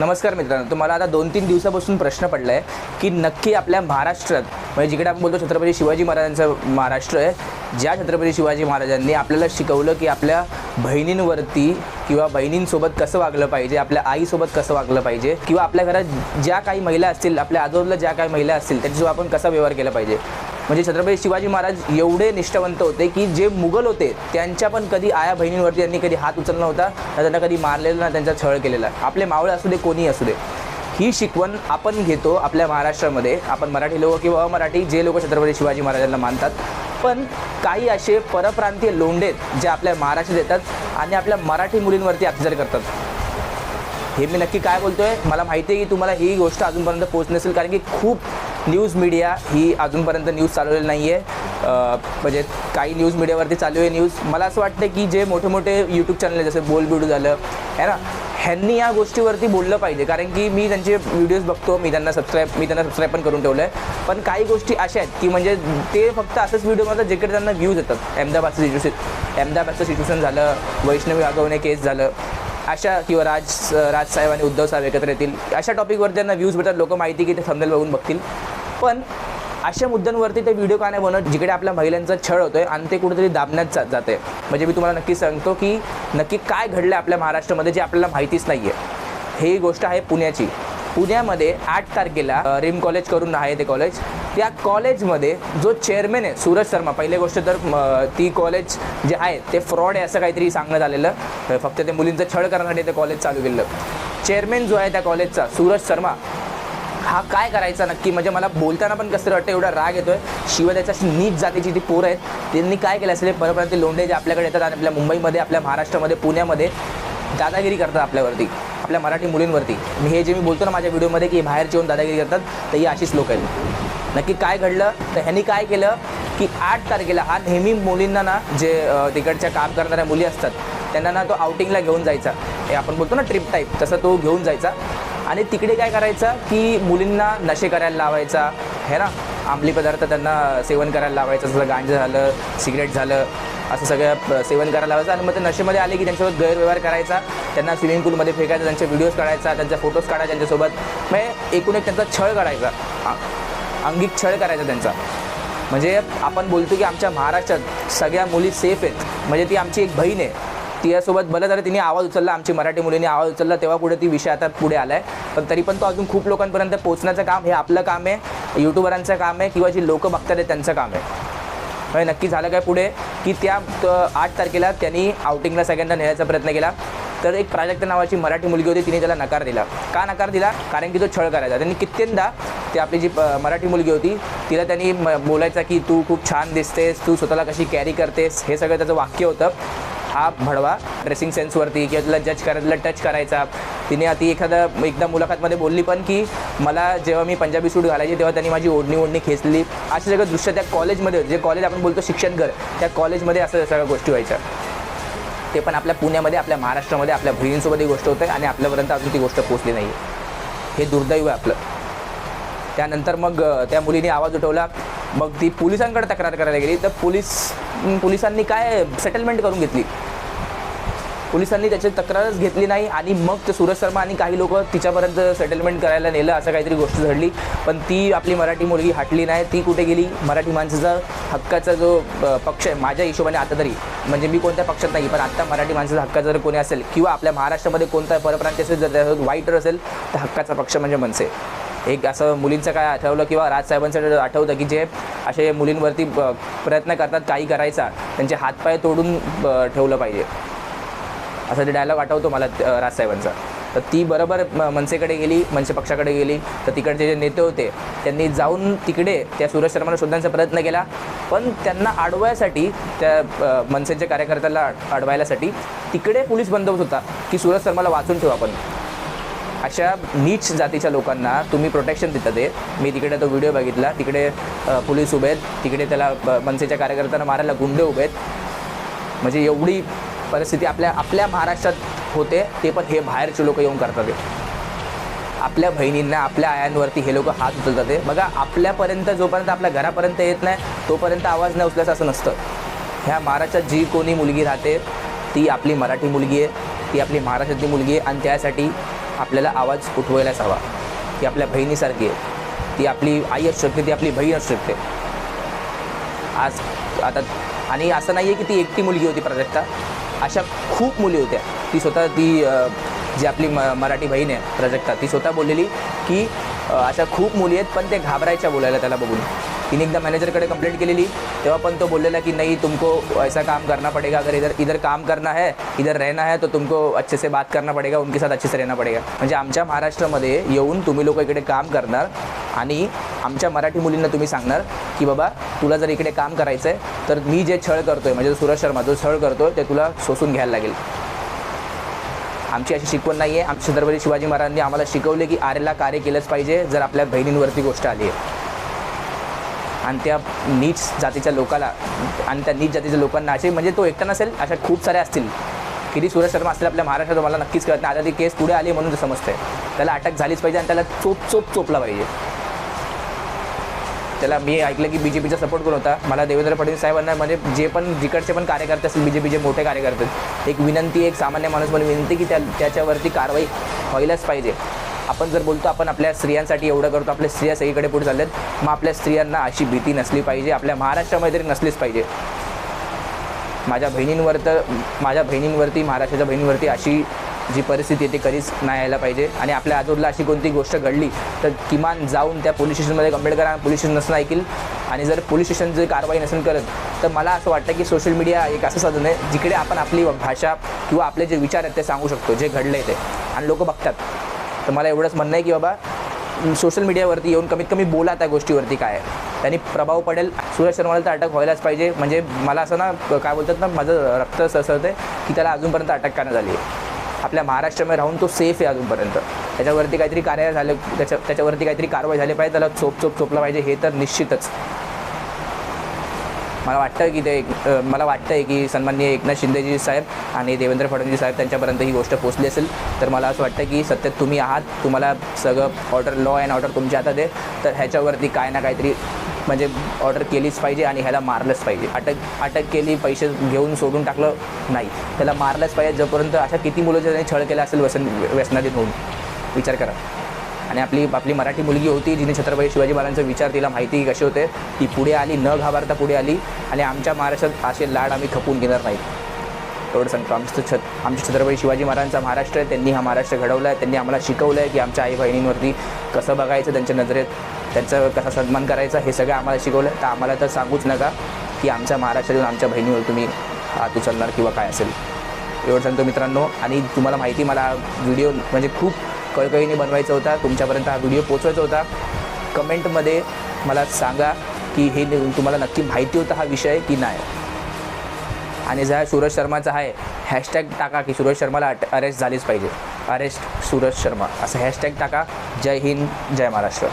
नमस्कार मित्रांनो तुम्हाला आता दोन तीन दिवसापासून प्रश्न पडला आहे की नक्की आपल्या महाराष्ट्रात म्हणजे जिकडे आपण बोलतो छत्रपती शिवाजी महाराजांचं महाराष्ट्र आहे ज्या छत्रपती शिवाजी महाराजांनी आपल्याला शिकवलं की आपल्या बहिणींवरती किंवा बहिणींसोबत कसं वागलं पाहिजे आपल्या आईसोबत कसं वागलं पाहिजे किंवा आपल्या घरात ज्या काही महिला असतील आपल्या आजूबाजूला ज्या काही महिला असतील त्यांच्यासोबत आपण कसा व्यवहार केला पाहिजे म्हणजे छत्रपती शिवाजी महाराज एवढे निष्ठावंत होते की जे मुघल होते त्यांच्या पण कधी आया बहिणींवरती त्यांनी कधी हात उचलला नव्हता ना त्यांना कधी मारलेला ना त्यांचा छळ केलेला. आपले मावळे असू दे कोणी असू दे. ही शिकवण आपण घेतो आपल्या महाराष्ट्रामध्ये. आपण मराठी लोक किंवा अमराठी जे लोक छत्रपती शिवाजी महाराजांना मानतात. पण काही असे परप्रांतीय लोंढेत जे आपल्या महाराष्ट्रात येतात आणि आपल्या मराठी मुलींवरती अत्याचार करतात. हे मी नक्की काय बोलतोय? मला माहिती आहे की तुम्हाला ही गोष्ट अजूनपर्यंत पोहोचली नसेल कारण की खूप न्यूज मीडिया ही अजूनपर्यंत न्यूज चालवलेली नाही आहे म्हणजे काही न्यूज मीडियावरती चालू आहे न्यूज. मला असं वाटतं की जे मोठे मोठे यूट्यूब चॅनल आहे जसं बोल बिडू झालं है ना? ह्यांनी या गोष्टीवरती बोललं पाहिजे. कारण की मी त्यांचे व्हिडिओज बघतो मी त्यांना सबस्क्राईब मी त्यांना सबस्क्राईब पण करून ठेवलं आहे पण काही गोष्टी अशा आहेत की म्हणजे ते फक्त असंच व्हिडिओ माझा जिकडे त्यांना व्ह्यूज येतात. अहमदाबादचं सिच्युएशन अहमदाबादचं सिच्युएशन झालं वैष्णवी आगवणे केस झालं. अशा किंवा राज राजसाहेब आणि उद्धव साहेब एकत्र येतील. अशा टॉपिकवर त्यांना व्ह्यूज भेटतात. लोक माहिती की ते थंबनेल बघून बघतील. पण अशा मुद्द्यांवरती ते व्हिडिओ का नाही बनवत? जिकडे आपल्या महिलांचा छळ होतोय आणि ते कुठेतरी दाबण्यात जात जाते म्हणजे मी तुम्हाला नक्की सांगतो की नक्की काय घडलं आपल्या महाराष्ट्रामध्ये जे आपल्याला माहितीच नाही आहे ही गोष्ट आहे पुण्याची. पुण्यामध्ये आठ तारखेला रिम कॉलेज करून आहे ते कॉलेज. त्या कॉलेजमध्ये जो चेअरमॅन आहे सूरज शर्मा पहिली गोष्ट तर ती कॉलेज जे आहे ते फ्रॉड आहे असं काहीतरी सांगण्यात आलेलं. फक्त ते मुलींचं छळ करण्यासाठी ते कॉलेज चालू केलं. चेअरमॅन जो आहे त्या कॉलेजचा सूरज शर्मा हा काय करायचा नक्की? म्हणजे मला बोलताना पण कसं वाटतं एवढा राग येतोय. शिवाय त्याच्या नीच जातीची ती पोरं आहेत. त्यांनी काय केलं असेल ते लोंढे जे आपल्याकडे येतात आणि आपल्या मुंबईमध्ये आपल्या महाराष्ट्रामध्ये पुण्यामध्ये दादागिरी करतात आपल्यावरती आपल्या मराठी मुलींवरती. मी हे जे मी बोलतो ना माझ्या व्हिडिओमध्ये की बाहेरची येऊन दादागिरी करतात तर ही अशीच लोक आहेत. नक्की काय घडलं? तर ह्यांनी काय केलं की आठ तारखेला हा नेहमी मुलींना ना जे तिकडच्या काम करणाऱ्या मुली असतात त्यांना ना तो आउटिंगला घेऊन जायचा. हे आपण बोलतो ना ट्रिप टाईप तसं तो घेऊन जायचा. आणि तिकडे काय करायचं की मुलींना नशे करायला लावायचा. हे ना? आंबली पदार्थ त्यांना सेवन करायला लावायचं. जसं गांजा झालं सिगरेट झालं असं सगळं प- सेवन करायला लावायचं. आणि मग ते नशेमध्ये आले की त्यांच्यासोबत गैरव्यवहार करायचा. त्यांना स्विमिंग पूलमध्ये फेकायचा त्यांचे व्हिडिओज काढायचा त्यांचे फोटोज काढायचे त्यांच्यासोबत. म्हणजे एकूण एक त्यांचा छळ काढायचा. अंगिक छळ करायचा त्यांचा. म्हणजे आपण बोलतो की आमच्या महाराष्ट्रात सगळ्या मुली सेफ आहेत. म्हणजे ती आमची एक बहीण आहे. तिच्यासोबत बरं झालं तिने आवाज उचलला आमची मराठी मुलींनी आवाज उचलला तेव्हा पुढे ती विषय आता पुढे आला आहे पण तरी पण तो अजून खूप लोकांपर्यंत पोहोचण्याचं काम हे आपलं काम आहे यूट्यूबरांचं काम आहे किंवा जी लोक बघतात आहेत त्यांचं काम आहे. म्हणजे नक्की झालं काय पुढे? की त्या आठ तारखेला त्यांनी आउटिंगला सगळ्यांना नेण्याचा प्रयत्न केला. तर एक प्राजक्ता नावाची मराठी मुलगी होती तिने त्याला नकार दिला. का नकार दिला? कारण की तो छळ करायचा. त्यांनी कित्येंदा ती आपली जी प- मराठी मुलगी होती तिला त्यांनी म- बोलायचा की तू खूप छान दिसतेस तू स्वतःला कशी कॅरी करतेस हे सगळं त्याचं वाक्य होतं. हा भडवा ड्रेसिंग सेन्सवरती किंवा तुला जज करायला टच करायचा. तिने ती एखादा एकदा मुलाखतमध्ये बोलली पण की मला जेव्हा मी पंजाबी सूट घालायची तेव्हा त्यांनी माझी ओढणी ओढणी खेचली. असे सगळं दृश्य त्या कॉलेजमध्ये जे कॉलेज आपण बोलतो शिक्षण घर त्या कॉलेजमध्ये असं सगळ्या गोष्टी व्हायच्या. ते पण आपल्या पुण्यामध्ये आपल्या महाराष्ट्रामध्ये आपल्या बहिणींसोबत ही गोष्ट होते आणि आपल्यापर्यंत अजून ती गोष्ट पोचली नाही हे दुर्दैव आहे आपलं. त्यानंतर मग त्या मुलीने आवाज उठवला. मग ती पोलिसांकडे तक्रार करायला गेली. तर पोलीस पोलिसांनी काय सेटलमेंट करून घेतली? पोलिसांनी त्याची तक्रारच घेतली नाही आणि मग ते सूरज शर्मा आणि काही लोक तिच्यापर्यंत सेटलमेंट करायला नेलं असं काहीतरी गोष्ट घडली. पण ती आपली मराठी मुलगी हटली नाही ती कुठे गेली? मराठी माणसाचा हक्काचा जो पक्ष आहे माझ्या हिशोबाने आता तरी. म्हणजे मी कोणत्या पक्षात नाही पण आत्ता मराठी माणसाचा हक्काचा जर कोणी असेल किंवा आपल्या महाराष्ट्रामध्ये कोणता परप्रांती असेल जर त्याच्यात वाईट असेल तर हक्काचा पक्ष म्हणजे मनसे. एक असं मुलींचं काय आठवलं किंवा राजसाहेबांचं आठवतं की जे असे मुलींवरती प्रयत्न करतात काही करायचा त्यांचे हातपाय तोडून ब- ठेवलं पाहिजे. असा ते डायलॉग आठवतो मला राजसाहेबांचा तर ती बरोबर मनसेकडे गेली मनसे पक्षाकडे गेली तर तिकडचे जे नेते होते त्यांनी जाऊन तिकडे त्या सूरज शर्माला शोधण्याचा प्रयत्न केला पण त्यांना अडवायसाठी त्या मनसेच्या कार्यकर्त्याला अडवायलासाठी तिकडे पोलीस बंदोबस्त होता की सूरज शर्माला वाचून ठेवा आपण. अशा नीच जातीच्या लोकांना तुम्ही प्रोटेक्शन देतात ते. मी तिकडे तो व्हिडिओ बघितला. तिकडे पोलीस उभे आहेत. तिकडे त्याला मनसेच्या कार्यकर्त्यांना मारायला गुंडे उभे आहेत. म्हणजे एवढी परिस्थिती आपल्या आपल्या महाराष्ट्रात होते ते पण हे बाहेरचे लोक येऊन करतात आपल्या बहिणींना आपल्या आयांवरती हे लोक हात उचलतात बघा आपल्यापर्यंत जोपर्यंत आपल्या घरापर्यंत येत नाही तोपर्यंत आवाज नाही उचलायचा असं नसतं. ह्या महाराष्ट्रात जी कोणी मुलगी राहते ती आपली मराठी मुलगी आहे ती आपली महाराष्ट्रातली मुलगी आहे आणि त्यासाठी आपल्याला आवाज उठवायलाच हवा. ती आपल्या बहिणीसारखी आहे. ती आपली आई असू शकते ती आपली बहीण असू शकते. आज आता आणि असं नाही आहे की ती एकटी मुलगी होती प्राजक्ता अशा खूप मुली होत्या. ती स्वतः ती जी आपली म मराठी बहीण आहे प्राजक्ता ती स्वतः बोललेली की अशा खूप मुली आहेत पण ते घाबरायच्या बोलायला त्याला बघून. तिने एकदा मॅनेजरकडे कंप्लेंट केलेली. तेव्हा पण तो बोललेला की नहीं तुमको ऐसा काम करना पड़ेगा. अगर इधर इधर काम करना है इधर रहना है तो तुमको अच्छे से बात करना पड़ेगा उनके साथ अच्छे से रहना पड़ेगा. म्हणजे आमच्या महाराष्ट्रामध्ये येऊन तुम्ही लोक इकडे काम करणार आणि आमच्या मराठी मुलींना तुम्ही सांगणार की बाबा तुला जर इकडे काम करायचं आहे तर मी जे छळ करतोय म्हणजे सूरज शर्मा जो छळ करतोय ते तुला सोसून घ्यायला लागेल. आमची अशी शिकवण नाही आहे आमच्या छत्रपती शिवाजी महाराजांनी आम्हाला शिकवले की आरेला कार्य केलंच पाहिजे जर आपल्या बहिणींवरती गोष्ट आली आहे. आणि त्या नीच जातीच्या लोकाला आणि त्या नीच जातीच्या लोकांना असे म्हणजे तो एकटा नसेल अशा खूप साऱ्या असतील. किती सूरज शर्मा असतील आपल्या महाराष्ट्रात मला नक्कीच कळत नाही. आता ती केस पुढे आली म्हणून समजतंय. त्याला अटक झालीच पाहिजे आणि त्याला चोप चोप चोपला पाहिजे. त्याला मी ऐकलं की बी जे पीचा सपोर्ट करून होता? मला देवेंद्र फडणवीस साहेबांना म्हणजे जे पण जिकडचे पण कार्यकर्ते असतील बी जे पीचे मोठे कार्यकर्ते एक विनंती एक सामान्य माणूस म्हणून विनंती की त्या त्याच्यावरती कारवाई व्हायलाच पाहिजे. आपण जर बोलतो आपण आपल्या स्त्रियांसाठी एवढं करतो आपल्या स्त्रिया सगळीकडे पुढे चालल्यात मग आपल्या स्त्रियांना अशी भीती नसली पाहिजे आपल्या महाराष्ट्रामध्ये तरी नसलीच पाहिजे. माझ्या बहिणींवर तर माझ्या बहिणींवरती महाराष्ट्राच्या बहिणींवरती अशी जी परिस्थिती आहे ती कधीच नाही यायला पाहिजे. आणि आपल्या आजूबाजूला अशी कोणती गोष्ट घडली तर किमान जाऊन त्या पोलीस स्टेशनमध्ये कंप्लेंट करा पोलीस स्टेशन नसणं ऐकील. आणि जर पोलीस स्टेशन जर कारवाई नसेल करत तर मला असं वाटतं की सोशल मीडिया एक असं साधन आहे जिकडे आपण आपली भाषा किंवा आपले जे विचार आहेत ते सांगू शकतो जे घडले ते. आणि लोक बघतात. तर मला एवढंच म्हणणं आहे की बाबा सोशल मीडियावरती येऊन कमीत कमी बोला त्या गोष्टीवरती काय त्यांनी प्रभाव पडेल. सूरज शर्माला तर अटक व्हायलाच पाहिजे. म्हणजे मला असं ना काय बोलतात ना माझं रक्त ससळतं की त्याला अजूनपर्यंत अटक करण्यात आली आहे. आपल्या महाराष्ट्रामध्ये राहून तो सेफ आहे अजूनपर्यंत. त्याच्यावरती काहीतरी कार्य झालं त्याच्या त्याच्यावरती काहीतरी कारवाई झाली पाहिजे त्याला चोप चोप चोपला पाहिजे हे तर निश्चितच. मला वाटतं की ते मला वाटतं आहे की सन्माननीय एकनाथ शिंदेजी साहेब आणि देवेंद्र फडणवीस साहेब त्यांच्यापर्यंत ही गोष्ट पोचली असेल तर मला असं वाटतं की सत्यात तुम्ही आहात तुम्हाला सगळं ऑर्डर लॉ अँड ऑर्डर तुमच्या हातात आहे तर ह्याच्यावरती काय ना काहीतरी म्हणजे ऑर्डर केलीच पाहिजे आणि ह्याला मारलंच पाहिजे. अटक अटक केली पैसे घेऊन सोडून टाकलं नाही. त्याला मारलंच पाहिजे जोपर्यंत अशा किती मुलं ज्यांनी छळ केला असेल व्यसन व्यसनाधीन होऊन. विचार करा. आणि आपली आपली मराठी मुलगी होती जिने छत्रपती शिवाजी महाराजांचा विचार तिला माहिती कसे होते? ती पुढे आली न घाबरता पुढे आली आणि आमच्या महाराष्ट्रात असे लाड आम्ही खपून घेणार नाहीत. एवढं सांगतो. आमचं छत आमच्या छत्रपती शिवाजी महाराजांचा महाराष्ट्र आहे त्यांनी हा महाराष्ट्र घडवला आहे त्यांनी आम्हाला शिकवलं आहे की आमच्या आई बहिणींवरती कसं बघायचं त्यांच्या नजरेत त्यांचा कसा सन्मान करायचा हे सगळं आम्हाला शिकवलं तर आम्हाला तर सांगूच नका की आमच्या महाराष्ट्रातून आमच्या बहिणीवर तुम्ही हात उचलणार किंवा काय असेल. एवढं सांगतो मित्रांनो. आणि तुम्हाला माहिती मला व्हिडिओ म्हणजे खूप कळकळीने बनवायचा होता तुमच्यापर्यंत हा व्हिडिओ पोचवायचा होता. कमेंटमध्ये मला सांगा की हे तुम्हाला नक्की माहिती होता हा विषय की नाही? आणि जर सूरज शर्माचा आहे हॅशटॅग टाका की सूरज शर्माला अट अरेस्ट झालीच पाहिजे. अरेस्ट सूरज शर्मा. असं हॅशटॅग टाका. जय हिंद जय महाराष्ट्र.